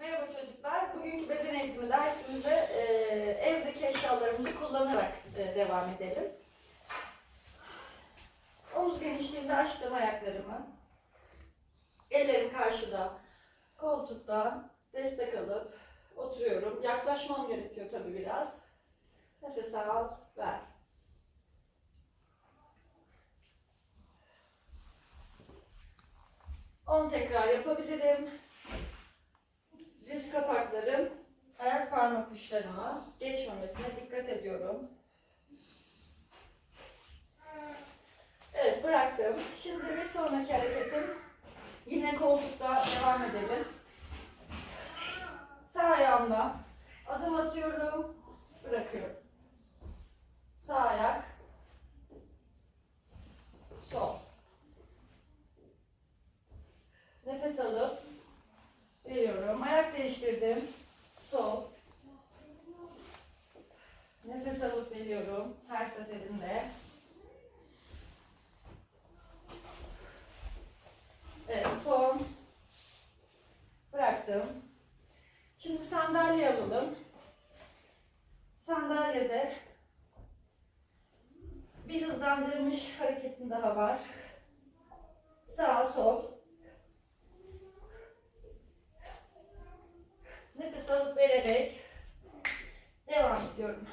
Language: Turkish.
Merhaba çocuklar. Bugünkü beden eğitimi dersimizde e, evdeki eşyalarımızı kullanarak e, devam edelim. Omuz genişliğinde açtım ayaklarımı. Ellerim karşıda. Koltukta destek alıp oturuyorum. Yaklaşmam gerekiyor tabii biraz. Nefes al, ver. On tekrar yapabilirim. Uçlarıma geçmemesine dikkat ediyorum. Evet bıraktım. Şimdi bir sonraki hareketim yine koltukta devam edelim. Sağ ayağımla adım atıyorum, bırakıyorum. Sağ ayak, sol. Nefes alıp veriyorum. Ayak değiştirdim. Sol. Nefes alıp veriyorum her seferinde. Evet son. Bıraktım. Şimdi sandalye alalım. Sandalyede bir hızlandırmış hareketim daha var. Sağ sol. Nefes alıp vererek devam ediyorum.